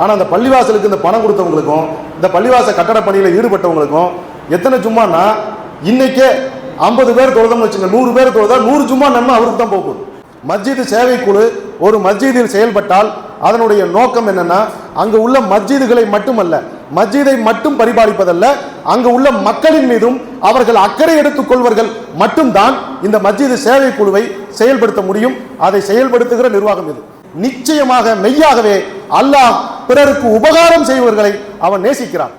ஆனால் அந்த பள்ளிவாசலுக்கு இந்த பணம் கொடுத்தவங்களுக்கும் இந்த பள்ளிவாசல் கட்டட பணியில் ஈடுபட்டவங்களுக்கும் எத்தனை ஜும்மான்னா இன்னைக்கே ஐம்பது பேர் தொழுதம்னு வச்சுங்க நூறு பேர் தொழுதா நூறு ஜும்மா நன்மை அவருக்கு தான் போகுது மஸ்ஜிது சேவைக்குழு ஒரு மஸ்ஜிதில் செயல்பட்டால் அதனுடைய நோக்கம் என்னன்னா அங்கு உள்ள மஸ்ஜிதுகளை மட்டுமல்ல மஸ்ஜிதை மட்டும் பரிபாலிப்பதல்ல அங்கு உள்ள மக்களின் மீதும் அவர்கள் அக்கறை எடுத்துக் கொள்வர்கள் மட்டும்தான் இந்த மஸ்ஜிது சேவை குழுவை செயல்படுத்த முடியும். அதை செயல்படுத்துகிற நிர்வாகம் இது. நிச்சயமாக மெய்யாகவே அல்லாஹ் பிறருக்கு உபகாரம் செய்வர்களை அவன் நேசிக்கிறான்.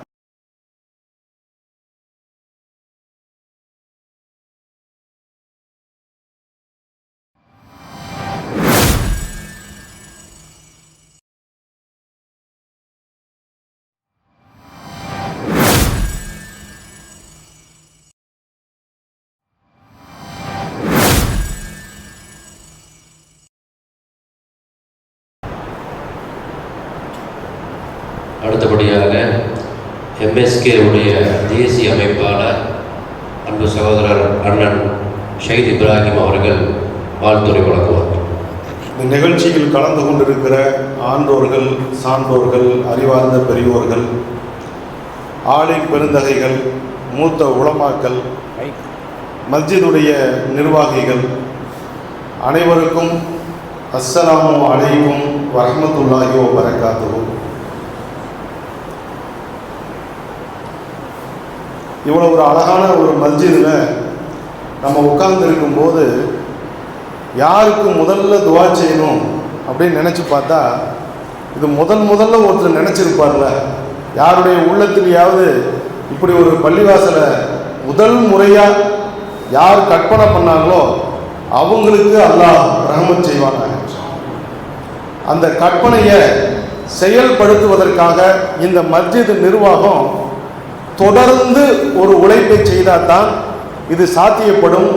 எம்எஸ்கேவுடைய தேசிய அமைப்பாளர் அன்பு சகோதரர் அண்ணன் ஷஹீத் இப்ராஹிம் அவர்கள் வாழ்த்துறை வழங்குவார். இந்த நிகழ்ச்சியில் கலந்து கொண்டிருக்கிற ஆண்டோர்கள் சான்றோர்கள் அறிவார்ந்த பெரியோர்கள் ஆளின் பெருந்தகைகள் மூத்த உளமாக்கல் மஸ்ஜிதுடைய நிர்வாகிகள் அனைவருக்கும் அஸ்ஸலாமு அலைக்கும் வரஹ்மத்துல்லாஹி வ இவ்வளோ ஒரு அழகான ஒரு மஸ்ஜிதில் நம்ம உட்கார்ந்துருக்கும் போது யாருக்கு முதல்ல துவா செய்யணும் அப்படின்னு நினச்சி பார்த்தா இது முதல் முதல்ல ஒருத்தர் நினச்சிருப்பார்ல. யாருடைய உள்ளத்திலேயாவது இப்படி ஒரு பள்ளிவாசலை முதல் முறையாக யார் கற்பனை பண்ணாங்களோ அவங்களுக்கு அல்லாஹ் பிரகமம் செய்வாங்க அந்த கற்பனையை செயல்படுத்துவதற்காக இந்த மஸ்ஜித் நிர்வாகம் தொடர்ந்து ஒரு உழைப்பை செய்தால் தான் இது சாத்தியப்படும்.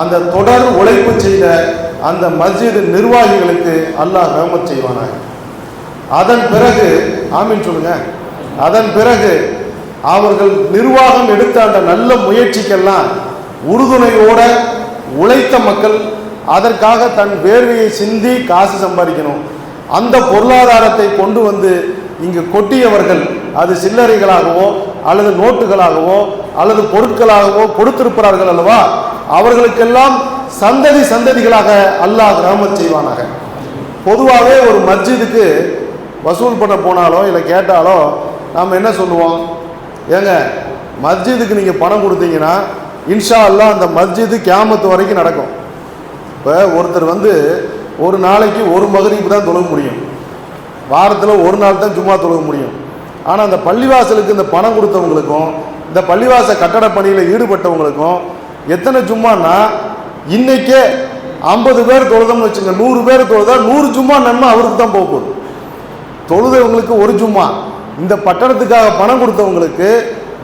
அந்த தொடர் உழைப்பு செய்த அந்த மஸ்ஜித் நிர்வாகிகளுக்கு அல்லாஹ் ரஹமத் செய்வானாக. அதன் பிறகு ஆமீன் சொல்லுங்க. அதன் பிறகு அவர்கள் நிர்வாகம் எடுத்த அந்த நல்ல முயற்சிக்கெல்லாம் உறுதுணையோட உழைத்த மக்கள் அதற்காக தன் வேர்வையை சிந்தி காசு சம்பாதிக்கணும். அந்த பொருளாதாரத்தை கொண்டு வந்து இங்கு கொட்டியவர்கள் அது சில்லறைகளாகவோ அல்லது நோட்டுகளாகவோ அல்லது பொருட்களாகவோ கொடுத்திருப்பார்கள் அல்லவா? அவர்களுக்கெல்லாம் சந்ததி சந்ததிகளாக அல்லாஹ் ரஹமத் செய்வானாக. பொதுவாகவே ஒரு மஸ்ஜிதுக்கு வசூல் பண்ண போனாலோ இல்லை கேட்டாலோ நாம் என்ன சொல்லுவோம்? ஏங்க மஸ்ஜிதுக்கு நீங்கள் பணம் கொடுத்தீங்கன்னா இன்ஷா அல்லா அந்த மஸ்ஜிது கேமத்து வரைக்கும் நடக்கும். இப்போ ஒருத்தர் வந்து ஒரு நாளைக்கு ஒரு மகரிப்பு தான் தொழுக முடியும். வாரத்தில் ஒரு நாள் தான் சும்மா தொழுக முடியும். ஆனால் அந்த பள்ளிவாசலுக்கு இந்த பணம் கொடுத்தவங்களுக்கும் இந்த பள்ளிவாசல் கட்டட பணியில் ஈடுபட்டவங்களுக்கும் எத்தனை சும்மான்னா இன்னைக்கே ஐம்பது பேர் தொழுதம்னு வச்சுங்க நூறு பேர் தொழுதா நூறு சும்மா நன்மை அவருக்கு தான் போக போகுது. தொழுதவங்களுக்கு ஒரு ஜும்மா. இந்த பட்டணத்துக்காக பணம் கொடுத்தவங்களுக்கு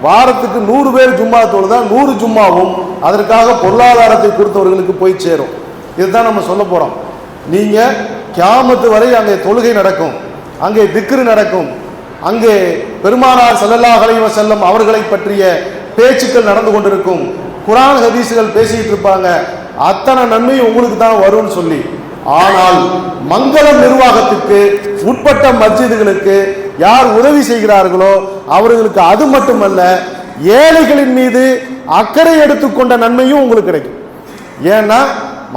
வாரத்துக்கு நூறு பேர் ஜும்மா தொழுதா நூறு ஜும்மாவும் அதற்காக பொருளாதாரத்தை கொடுத்தவர்களுக்கு போய் சேரும். இதுதான் நம்ம சொல்ல போகிறோம் நீங்கள் கியாமத்து வரை அங்கே தொழுகை நடக்கும். அங்கே திக்ரு நடக்கும். அங்கே பெருமானார் ஸல்லல்லாஹு அலைவ செல்லம் அவர்களை பற்றிய பேச்சுக்கள் நடந்து கொண்டிருக்கும். குரான் ஹதீஸுகள் பேசிக்கிட்டு இருப்பாங்க. அத்தனை நன்மையும் உங்களுக்கு தான் வரும்னு சொல்லி. ஆனால் மங்களம் நிர்வாகத்துக்கு உட்பட்ட மஸ்ஜிதுகளுக்கு யார் உதவி செய்கிறார்களோ அவர்களுக்கு அது மட்டுமல்ல ஏழைகளின் மீது அக்கறை எடுத்துக்கொண்ட நன்மையும் உங்களுக்கு கிடைக்கும். ஏன்னா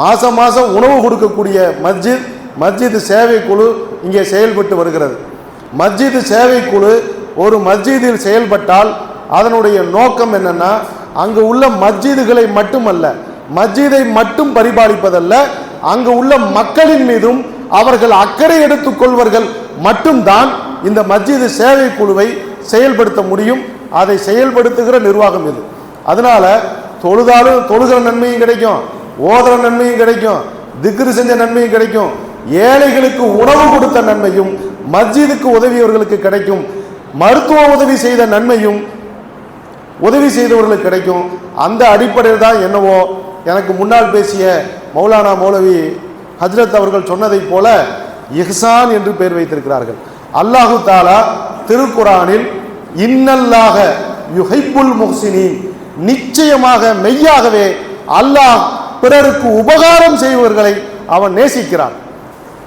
மாசம் மாசம் உணவு கொடுக்கக்கூடிய மஸ்ஜித் மஸ்ஜித் சேவை குழு இங்கே செயல்பட்டு வருகிறது. மஸ்ஜிது சேவை குழு ஒரு மஸ்ஜிதில் செயல்பட்டால் அதனுடைய நோக்கம் என்னென்னா அங்கு உள்ள மஸ்ஜிதுகளை மட்டுமல்ல மஸ்ஜிதை மட்டும் பரிபாலிப்பதல்ல அங்கு உள்ள மக்களின் மீதும் அவர்கள் அக்கறை எடுத்துக் கொள்வர்கள் மட்டும்தான் இந்த மஸ்ஜிது சேவை குழுவை செயல்படுத்த முடியும். அதை செயல்படுத்துகிற நிர்வாகம் இது. அதனால தொழுதாலும் தொழுகிற நன்மையும் கிடைக்கும் ஓதுற நன்மையும் கிடைக்கும் திக்ரு செஞ்ச நன்மையும் கிடைக்கும் ஏழைகளுக்கு உணவு கொடுத்த நன்மையும் மஸ்ஜிதுக்கு உதவியவர்களுக்கு கிடைக்கும் மருத்துவ உதவி செய்த நன்மையும் உதவி செய்தவர்களுக்கு கிடைக்கும். அந்த அடிப்படையில் தான் என்னவோ எனக்கு முன்னால் பேசிய மௌலானா மௌலவி ஹஜ்ரத் அவர்கள் சொன்னதைப் போல இஹ்சான் என்று பெயர் வைத்திருக்கிறார்கள். அல்லாஹு தாலா திருக்குரானில் இன்னல்லாக யுஹைப்புல் முஹ்சினீன் நிச்சயமாக மெய்யாகவே அல்லாஹ் பிறருக்கு உபகாரம் செய்பவர்களை அவன் நேசிக்கிறான்.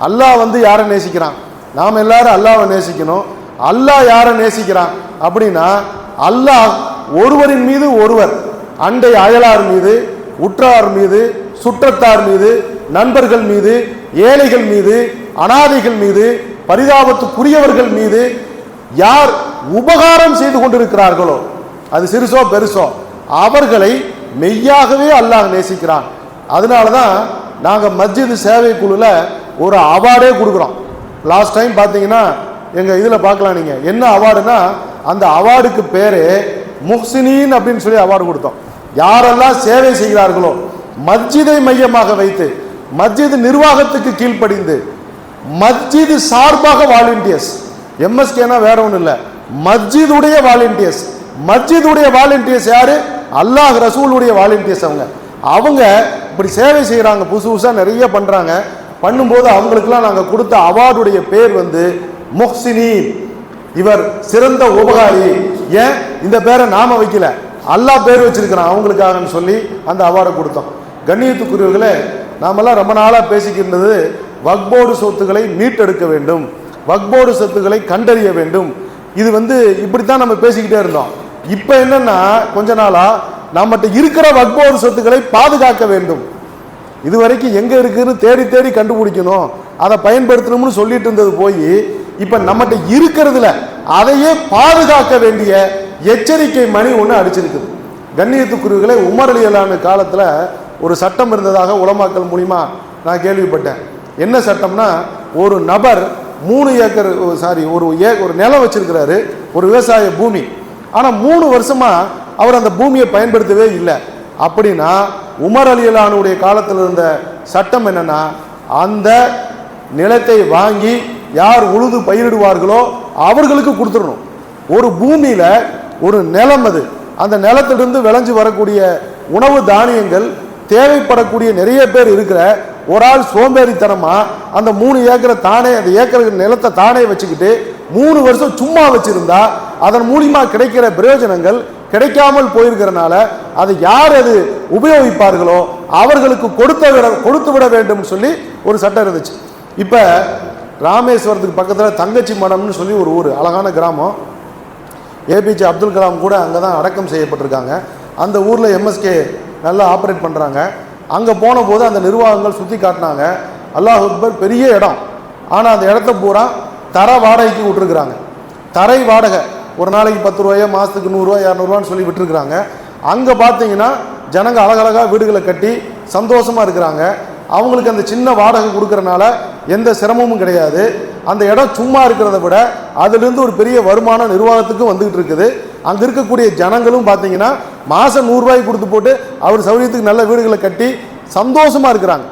அல்லாஹ் வந்து யாரை நேசிக்கிறான்? நாம் எல்லாரும் அல்லாவை நேசிக்கணும். அல்லாஹ் யாரை நேசிக்கிறான்? அப்படின்னா அல்லாஹ் ஒருவரின் மீது ஒருவர் அண்டை அயலார் மீது உற்றார் மீது சுற்றத்தார் மீது நண்பர்கள் மீது ஏழைகள் மீது அனாதைகள் மீது பரிதாபத்துக்குரியவர்கள் மீது யார் உபகாரம் செய்து கொண்டிருக்கிறார்களோ அது சிறுசோ பெருசோ அவர்களை மெய்யாகவே அல்லாஹ் நேசிக்கிறான். அதனால தான் நாங்கள் மஸ்ஜித் சேவை குழுல ஒரு அவார்டே கொடுக்குறோம். லாஸ்ட் டைம் பார்த்தீங்கன்னா எங்கள் இதில் பார்க்கலாம் நீங்கள் என்ன அவார்டுனா அந்த அவார்டுக்கு பேர் முஹ்சினின் அப்படின்னு சொல்லி அவார்டு கொடுத்தோம். யாரெல்லாம் சேவை செய்கிறார்களோ மஸ்ஜிதை மையமாக வைத்து மஸ்ஜித் நிர்வாகத்துக்கு கீழ்ப்படிந்து மஸ்ஜித் சார்பாக வாலண்டியர்ஸ் எம்எஸ்கேனா வேற ஒன்றும் இல்லை. மஸ்ஜிதுடைய வாலண்டியர்ஸ் மஸ்ஜிதுடைய வாலண்டியர்ஸ் யாரு? அல்லாஹ் ரசூலுடைய வாலண்டியர்ஸ் அவங்க. அவங்க இப்படி சேவை செய்கிறாங்க புதுசு புதுசாக நிறைய பண்ணுறாங்க பண்ணும்போது அவங்களுக்கெல்லாம் நாங்கள் கொடுத்த அவார்டுடைய பேர் வந்து மொஹ்சினி இவர் சிறந்த உபகாரி. ஏன்? இந்த பேரை நாம வைக்கல. அல்லா பேர் வச்சிருக்கிறான் அவங்களுக்காகன்னு சொல்லி அந்த அவார்டை கொடுத்தோம். கண்ணியத்துக்குரியவர்களே நாமெல்லாம் ரொம்ப நாளாக பேசிக்கின்றது வக்போர்டு சொத்துக்களை மீட்டெடுக்க வேண்டும். வக்போர்டு சொத்துக்களை கண்டறிய வேண்டும். இது வந்து இப்படித்தான் நம்ம பேசிக்கிட்டே இருந்தோம். இப்போ என்னன்னா கொஞ்ச நாளாக நம்மகிட்ட இருக்கிற வக்போர்டு சொத்துக்களை பாதுகாக்க வேண்டும். இது வரைக்கும் எங்கே இருக்குதுன்னு தேடி தேடி கண்டுபிடிக்கணும். அதை பயன்படுத்தணும்னு சொல்லிட்டு இருந்தது போய் இப்போ நம்மகிட்ட இருக்கிறதுல அதையே பாதுகாக்க வேண்டிய எச்சரிக்கை மணி ஒன்று அடிச்சிருக்குது. கண்ணியத்துக்குருவிகளை உமர் அலியலான காலத்தில் ஒரு சட்டம் இருந்ததாக உலமாக்கல் மூலிமா நான் கேள்விப்பட்டேன். என்ன சட்டம்னா ஒரு நபர் மூணு ஏக்கர் சாரி ஒரு ஏ ஒரு நிலம் வச்சிருக்கிறாரு ஒரு விவசாய பூமி. ஆனால் மூணு வருஷமா அவர் அந்த பூமியை பயன்படுத்தவே இல்லை. அப்படின்னா உமர் அலியலானுடைய காலத்தில் இருந்த சட்டம் என்னன்னா அந்த நிலத்தை வாங்கி யார் உழுது பயிரிடுவார்களோ அவர்களுக்கு கொடுத்துடணும். ஒரு பூமியில் ஒரு நிலம் அது. அந்த நிலத்திலிருந்து விளைஞ்சு வரக்கூடிய உணவு தானியங்கள் தேவைப்படக்கூடிய நிறைய பேர் இருக்கிற ஒரு ஆள் சோம்பேறித்தனமாக அந்த மூணு ஏக்கரை தானே அந்த ஏக்கர் நிலத்தை தானே வச்சுக்கிட்டு மூணு வருஷம் சும்மா வச்சுருந்தா அதன் மூலியமாக கிடைக்கிற பிரயோஜனங்கள் கிடைக்காமல் போயிருக்கிறனால அது யார் அது உபயோகிப்பார்களோ அவர்களுக்கு கொடுத்து விட கொடுத்து விட வேண்டும் சொல்லி ஒரு சட்டம் இருந்துச்சு. இப்போ ராமேஸ்வரத்துக்கு பக்கத்தில் தங்கச்சி மடம்னு சொல்லி ஒரு ஊர் அழகான கிராமம். ஏபிஜே அப்துல் கலாம் கூட அங்கே தான் அடக்கம் செய்யப்பட்டிருக்காங்க. அந்த ஊரில் எம்எஸ்கே நல்லா ஆப்ரேட் பண்ணுறாங்க அங்கே போன போது அந்த நிர்வாகங்கள் சுற்றி காட்டினாங்க. அல்லாஹ் அக்பர் பெரிய இடம். ஆனால் அந்த இடத்த பூரா தர வாடகைக்கு விட்டுருக்குறாங்க. தரை வாடகை ஒரு நாளைக்கு பத்து ரூபாயோ மாதத்துக்கு நூறுரூவா இரநூறுவான்னு சொல்லி விட்டுருக்குறாங்க. அங்கே பார்த்தீங்கன்னா ஜனங்க அழகழகாக வீடுகளை கட்டி சந்தோஷமாக இருக்கிறாங்க. அவங்களுக்கு அந்த சின்ன வாடகை கொடுக்கறனால எந்த சிரமமும் கிடையாது. அந்த இடம் சும்மா இருக்கிறத விட அதிலிருந்து ஒரு பெரிய வருமானம் நிர்வாகத்துக்கும் வந்துகிட்டு இருக்குது. அங்கே இருக்கக்கூடிய ஜனங்களும் பார்த்தீங்கன்னா மாதம் நூறுரூவாய்க்கு கொடுத்து போட்டு அவர் சௌரியத்துக்கு நல்ல வீடுகளை கட்டி சந்தோஷமாக இருக்கிறாங்க.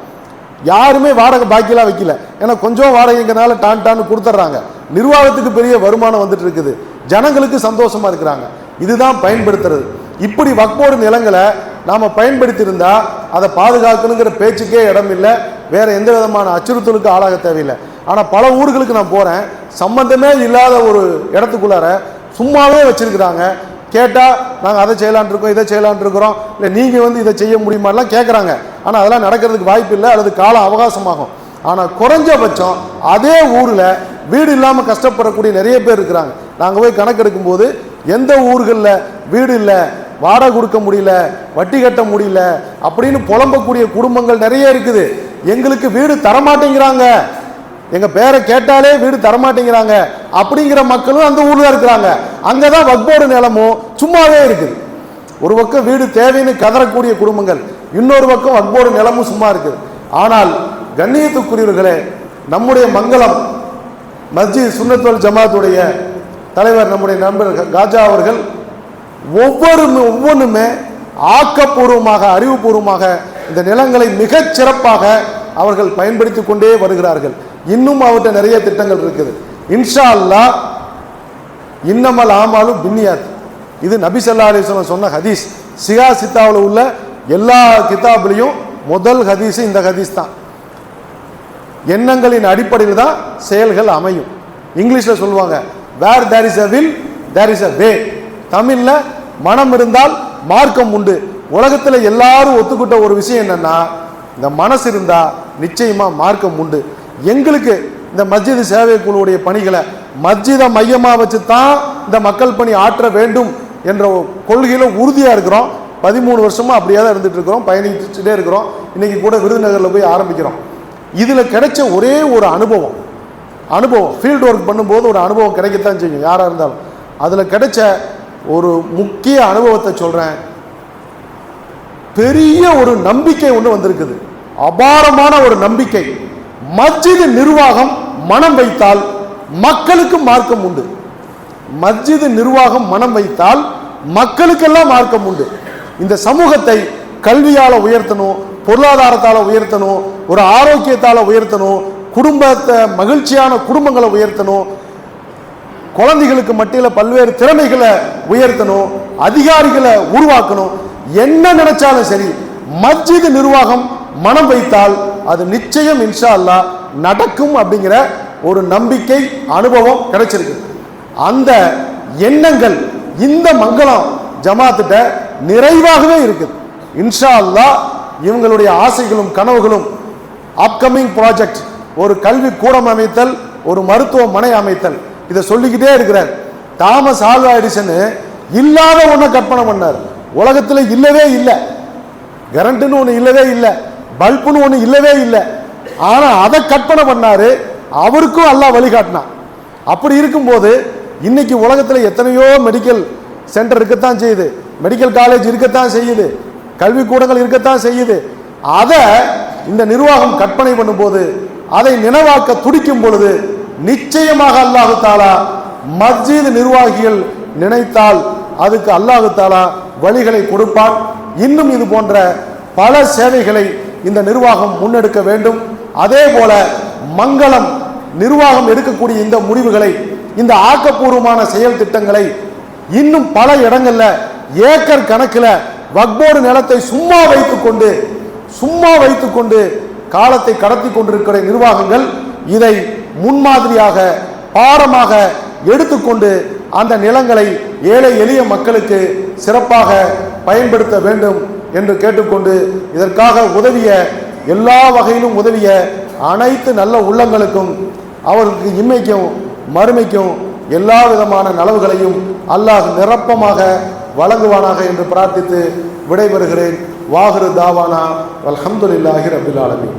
யாருமே வாடகை பாக்கியெல்லாம் வைக்கல. ஏன்னா கொஞ்சம் வாடகைங்கிறனால டான் டான்னு கொடுத்துட்றாங்க. நிர்வாகத்துக்கு பெரிய வருமானம் வந்துட்டு இருக்குது. ஜனங்களுக்கு சந்தோஷமாக இருக்கிறாங்க. இதுதான் பயன்படுத்துறது. இப்படி வக்போர்டு நிலங்களை நாம் பயன்படுத்தியிருந்தால் அதை பாதுகாக்கணுங்கிற பேச்சுக்கே இடம் இல்லை. வேறு எந்த விதமான அச்சுறுத்தலுக்கு ஆளாக தேவையில்லை. ஆனால் பல ஊர்களுக்கு நான் போகிறேன் சம்பந்தமே இல்லாத ஒரு இடத்துக்குள்ளார சும்மாவே வச்சுருக்குறாங்க. கேட்டால் நாங்கள் அதை செய்யலான் இருக்கோம் இதை செய்யலான் இருக்கிறோம். இல்லை நீங்கள் வந்து இதை செய்ய முடியுமாலாம் கேட்குறாங்க ஆனால் அதெல்லாம் நடக்கிறதுக்கு வாய்ப்பு இல்லை. அல்லது காலம் அவகாசமாகும். ஆனால் குறைஞ்சபட்சம் அதே ஊரில் வீடு இல்லாமல் கஷ்டப்படக்கூடிய நிறைய பேர் இருக்கிறாங்க. நாங்கள் போய் கணக்கெடுக்கும்போது எந்த ஊர்களில் வீடு இல்லை வாடகை கொடுக்க முடியல வட்டி கட்ட முடியல அப்படின்னு புலம்பக்கூடிய குடும்பங்கள் நிறைய இருக்குது. எங்களுக்கு வீடு தரமாட்டேங்கிறாங்க. எங்க பேரை கேட்டாலே வீடு தரமாட்டேங்கிறாங்க. அப்படிங்கிற மக்களும் அந்த ஊர்ல இருக்கிறாங்க. அங்கதான் வக்போர்டு நிலமும் சும்மாவே இருக்குது. ஒரு பக்கம் வீடு தேவைன்னு கதறக்கூடிய குடும்பங்கள் இன்னொரு பக்கம் வக்போர்டு நிலமும் சும்மா இருக்குது. ஆனால் கண்ணியத்துக்குரியவர்களே நம்முடைய மங்களம் மஸ்ஜித் சுன்னத்துவல் ஜமாத்துடைய தலைவர் நம்முடைய நண்பர் காஜா அவர்கள் ஒவ்வொரு ஒவ்வொன்றுமே ஆக்கப்பூர்வமாக அறிவுபூர்வமாக இந்த நிலங்களை மிகச் சிறப்பாக அவர்கள் பயன்படுத்தி கொண்டே வருகிறார்கள். இன்னும் அவர்கிட்ட நிறைய திட்டங்கள் இருக்குது. இன்ஷா அல்லாஹ் இன்னமல் ஆமாலும் பின்னியாத். இது நபி சல்லா அலைஹி சொன்ன ஹதீஸ். சிகா சித்தாவில் உள்ள எல்லா கிதாப்லேயும் முதல் ஹதீஸ் இந்த ஹதீஸ் தான். எண்ணங்களின் அடிப்படையில் தான் செயல்கள் அமையும். இங்கிலீஷில் சொல்லுவாங்க where there is a will there is a way தமிழில் மனம் இருந்தால் மார்க்கம் உண்டு. உலகத்தில் எல்லாரும் ஒத்துக்கிட்ட ஒரு விஷயம் என்னென்னா இந்த மனசு இருந்தால் நிச்சயமாக மார்க்கம் உண்டு. எங்களுக்கு இந்த மஸ்ஜிது சேவை குழுவுடைய பணிகளை மஸ்ஜிதை மையமாக வச்சு தான் இந்த மக்கள் பணி ஆற்ற வேண்டும் என்ற ஒரு உறுதியாக இருக்கிறோம். பதிமூணு வருஷமாக அப்படியே தான் இருந்துட்டு இருக்கிறோம். பயணிச்சுட்டே இருக்கிறோம். இன்னைக்கு கூட விருதுநகரில் போய் ஆரம்பிக்கிறோம். இதில் கிடைச்ச ஒரே ஒரு அனுபவம். அனுபவம். ஃபீல்டு ஒர்க் பண்ணும்போது ஒரு அனுபவம் கிடைக்கத்தான் செய்யும். யாராக இருந்தாலும். அதில் கிடைச்ச ஒரு முக்கிய அனுபவத்தை சொல்கிறேன் பெரிய ஒரு நம்பிக்கை ஒன்று வந்திருக்குது. அபாரமான ஒரு நம்பிக்கை. மஸ்ஜிது நிர்வாகம் மனம் வைத்தால் மக்களுக்கு மார்க்கம் உண்டு. மஸ்ஜிது நிர்வாகம் மனம் வைத்தால் மக்களுக்கெல்லாம் மார்க்கம் உண்டு. இந்த சமூகத்தை கல்வியால் உயர்த்தணும் பொருளாதாரத்தால் உயர்த்தணும் ஒரு ஆரோக்கியத்தால் உயர்த்தணும் குடும்பத்தை மகிழ்ச்சியான குடும்பங்களை உயர்த்தணும் குழந்தைகளுக்கு மட்டியில் பல்வேறு திறமைகளை உயர்த்தணும் அதிகாரிகளை உருவாக்கணும். என்ன நினைச்சாலும் சரி மஸ்ஜித் நிர்வாகம் மனம் வைத்தால் அது நிச்சயம் இன்ஷா அல்லாஹ் நடக்கும் அப்படிங்கிற ஒரு நம்பிக்கை அனுபவம் கிடைச்சிருக்கு. அந்த எண்ணங்கள் இந்த மங்களம் ஜமாத்திட்ட நிறைவாகவே இருக்குது இன்ஷா அல்லாஹ் இவங்களுடைய ஆசைகளும் கனவுகளும் அப்கமிங் ப்ராஜெக்ட் ஒரு கல்வி கூடம் அமைத்தல் ஒரு மருத்துவமனை அமைத்தல் இதை சொல்லிக்கிட்டே இருக்கிறார். தாமஸ் ஆல்வா எடிசனு இல்லாத ஒன்றை கற்பனை பண்ணார். உலகத்தில் இல்லவே இல்லை. கரண்ட்டுன்னு ஒன்று இல்லவே இல்லை. பல்புன்னு ஒன்று இல்லவே இல்லை. ஆனால் அதை கற்பனை பண்ணாரு. அவருக்கும் அல்லாஹ் வழிகாட்டினான் அப்படி இருக்கும்போது இன்னைக்கு உலகத்தில் எத்தனையோ மெடிக்கல் சென்டர் இருக்கத்தான் செய்யுது. மெடிக்கல் காலேஜ் இருக்கத்தான் செய்யுது. கல்விக்கூடங்கள் இருக்கத்தான் செய்யுது. அதை இந்த நிர்வாகம் கற்பனை பண்ணும்போது அதை நினைவாக்க துடிக்கும் பொழுது நிச்சயமாக அல்லாஹு தாலா மஸ்ஜித் நிர்வாகிகள் நினைத்தால் அதுக்கு அல்லாஹு தாலா வழிகளை கொடுப்பான். இன்னும் இது போன்ற பல சேவைகளை இந்த நிர்வாகம் முன்னெடுக்க வேண்டும். அதே போல மங்களம் நிர்வாகம் எடுக்கக்கூடிய இந்த முடிவுகளை இந்த ஆக்கப்பூர்வமான செயல் திட்டங்களை இன்னும் பல இடங்களில் ஏக்கர் கணக்கில் வக்போர்டு நிலத்தை சும்மா வைத்துக்கொண்டு சும்மா வைத்துக்கொண்டு காலத்தை கடத்தி கொண்டிருக்கிற நிர்வாகங்கள் இதை முன்மாதிரியாக பாடமாக எடுத்துக்கொண்டு அந்த நிலங்களை ஏழை எளிய மக்களுக்கு சிறப்பாக பயன்படுத்த வேண்டும் என்று கேட்டுக்கொண்டு இதற்காக உதவிய எல்லா வகையிலும் உதவிய அனைத்து நல்ல உள்ளங்களுக்கும் அவர்களுக்கு இம்மைக்கும் மறுமைக்கும் எல்லா விதமான நலவுகளையும் அல்லாஹ் நிரப்பமாக வழங்குவானாக என்று பிரார்த்தித்து விடைபெறுகிறேன். வாகுரு தாவானா. அலமதுல்லாஹி ரபில் ஆலமீன்.